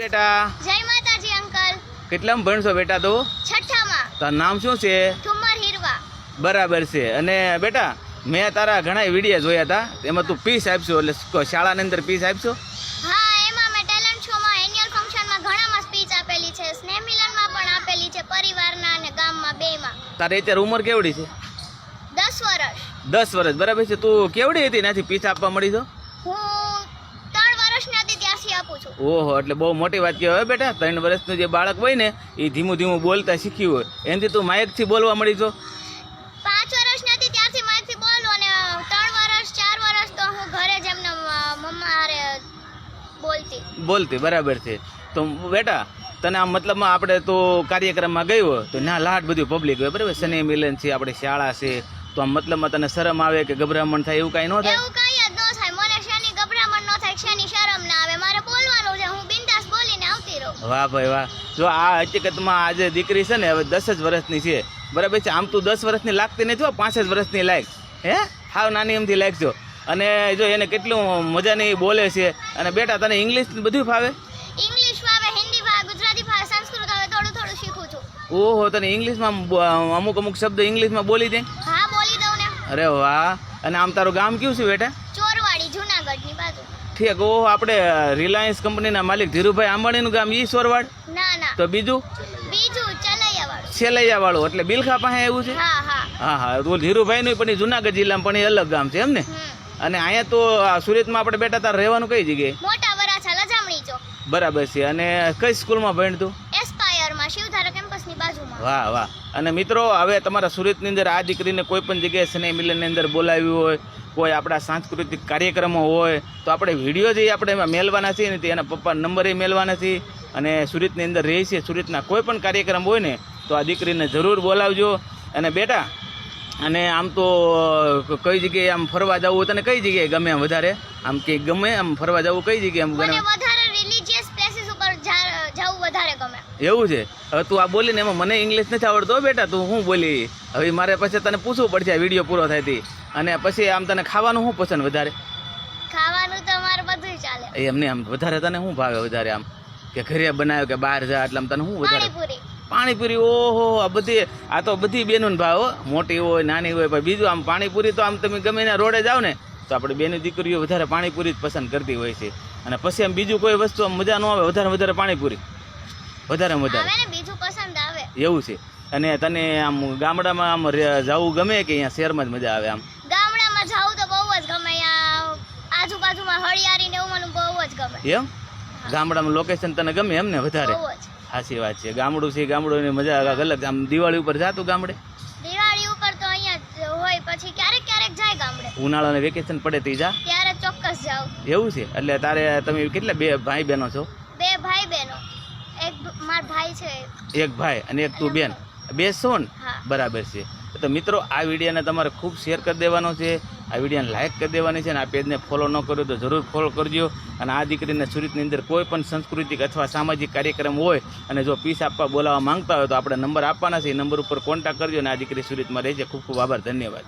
બેટા? જય માતાજી અંકલ. કેટલામાં ભણશો બેટા તું? છઠ્ઠામાં. તો નામ શું છે? ઠુમર હીરવા. બરાબર છે. અને બેટા મેં તારા ઘણા વીડિયો જોયા હતા. એમાં તું પીસ આપશો એટલે શાળાની અંદર પીસ આપશો? હા એમાં મેં ટેલેન્ટ શોમાં એન્યુઅલ ફંક્શનમાં ઘણામાં સ્પીચ આપેલી છે. સ્નેહ મિલનમાં પણ આપેલી છે પરિવારના અને ગામમાં બેમાં. તારે અત્યારે ઉંમર કેવડી છે? દસ વર્ષ. દસ વર્ષ. બરાબર છે. તું કેવડી હતી? ત્યાંથી પીસ આપવા મળી તો? હું વર્ષની ત્યાંથી આપું છું. ઓહો એટલે બહુ મોટી વાત કહેવાય બેટા. ત્રણ વર્ષનું જે બાળક હોય ને એ ધીમું ધીમું બોલતા શીખ્યું હોય. એનાથી તું માયકથી બોલવા મળી છો? પાંચ વર્ષની ત્યારથી મારાથી બોલું અને ત્રણ વર્ષ ચાર વર્ષ તો હું ઘરે જ એમને મમ્મા હારે બોલતી. બોલતી બરાબર છે. તો બેટા તને આમ મતલબમાં આપણે તો કાર્યક્રમમાં ગયું તો ના લાટ બધું પબ્લિક હોય બરાબર? શનિ મિલન છે આપણે શાળા છે. તો આમ મતલબમાં તને શરમ આવે કે ગભરામણ થાય એવું કાંઈ ન થાય મને શેની ગભરામણ ન થાય શેની શરમ ના આવે મારે બોલવાનું છે હું બિંદાસ બોલીને આવતી રહું વાહ ભાઈ વાહ. જો આ હકીકતમાં આજે દીકરી છે ને હવે દસ જ વર્ષની છે. બરાબર છે? આમ તું દસ વર્ષની લાગતી નથી હો પાંચ જ વર્ષની લાયક. હે? હાવ નાની એમથી લાયક છો. અને જો એને કેટલું મજાની બોલે છે. અને બેટા તને ઇંગ્લિશ બધું ફાવે? ઇંગ્લિશ ફાવે હિન્દી ફાવે ગુજરાતી ફાવે સંસ્કૃત હવે થોડું થોડું શીખું છું. ઓહો તને ઇંગ્લિશમાં અમુક અમુક શબ્દ ઇંગ્લિશમાં બોલી દે? હા બોલી દઉં ને. અરે વાહ. અને આમ તારું ગામ કયું છે બેટા? ઠીક ઓહો આપણે રિલાયન્સ કંપનીના માલિક ધીરુભાઈ આંબાણીનું ગામ ઈ સોરવાડ ના ના. તો બીજું? સેલૈયા વાળું એટલે બિલખા પાસે એવું છે? હા હા. તો ધીરુભાઈ નું પણ જુનાગઢ જિલ્લામાં પણ એ અલગ ગામ છે એમ ને? અને અહીંયા તો સુરતમાં આપણે બેટા તાર રહેવાનું કઈ જગ્યાએ? બરાબર છે. અને કઈ સ્કૂલમાં ભણતું? વાહ વાહ. અને મિત્રો, હવે તમારા સુરતની અંદર આ દીકરીને કોઈ પણ જગ્યાએ સ્નેહ મિલનની અંદર બોલાવી હોય, કોઈ આપણા સાંસ્કૃતિક કાર્યક્રમો હોય, તો આપણે વીડિયો જે આપણે એમાં મેળવાના છીએ ને તે એના પપ્પા નંબરે મેળવાના છીએ. અને સુરતની અંદર રહી છે, સુરતના કોઈ પણ કાર્યક્રમ હોય ને, તો આ દીકરીને જરૂર બોલાવજો. અને બેટા, અને આમ તો કઈ જગ્યાએ આમ ફરવા જવું તને કઈ જગ્યાએ ગમે આમ વધારે? આમ કે ગમે આમ ફરવા જવું, કઈ જગ્યાએ આમ ગમે? એવું છે? હવે તું આ બોલીને એમાં મને ઇંગ્લિશ નથી આવડતો બેટા તું શું બોલી? હવે મારે પછી તને પૂછવું પડશે આ વીડિયો પૂરો થાય અને પછી આમ તને ખાવાનું શું પસંદ વધારે? ખાવાનું તો અમારે બધું ચાલે. એ એમને આમ વધારે તને શું ભાવે વધારે આમ? કે ઘરે બનાવ્યો કે બહાર જા એટલે આમ તને શું વધારે? પાણીપુરી. ઓહો આ બધી આ તો બધી બેનો ભાવ હો. મોટી હોય નાની હોય પણ બીજું આમ પાણીપુરી તો આમ તમે ગમે એના રોડે જાઓ ને તો આપણે બેની દીકરીઓ વધારે પાણીપુરી જ પસંદ કરતી હોય છે. અને પછી આમ બીજું કોઈ વસ્તુ આમ મજા ન આવે વધારે વધારે પાણીપુરી. વધારે. વધારે બીજું પસંદ આવે. એવું છે. અને તને આમ ગામડામાં આમ જવું ગમે કે અહીંયા શહેરમાં જ મજા આવે આમ? ગામડામાં જવું તો બહુ જ ગમે. અહીંયા આજુબાજુમાં હળિયારી ને એવું મને બહુ જ ગમે. એમ? ગામડામાં લોકેશન તને ગમે એમ ને વધારે? સાચી વાત છે. ગામડું છે ગામડુંની મજા અલગ અલગ. આમ દિવાળી ઉપર જાતું ગામડે? દિવાળી ઉપર તો અહીંયા હોય પછી ક્યારેક ક્યારેક જાય ગામડે. ઉનાળાને વેકેશન પડે તી જા? ત્યારે ચોક્કસ જાવ એવું છે. એટલે તારે તમે કેટલા બે ભાઈ બહેનો છો બે ભાઈ બહેનો એક ભ- માર ભાઈ છે. એક ભાઈ અને એક તું બેન. બે સોન બરાબર છે. તો મિત્રો આ વિડીયોને તમારે ખૂબ શેર કરી દેવાનો છે. આ વિડીયોને લાઇક કરી દેવાની છે અને આ પેજને ફોલો ન કર્યો તો જરૂર ફોલો કરજો. અને આ દીકરીને સુરતની અંદર કોઈ પણ સાંસ્કૃતિક અથવા સામાજિક કાર્યક્રમ હોય અને જો પીસ આપવા બોલાવવા માંગતા હોય તો આપણે નંબર આપવાના છે. એ નંબર ઉપર કોન્ટેક્ટ કરજો અને આ દીકરી સુરતમાં રહે છે ખૂબ ખૂબ આભાર. ધન્યવાદ.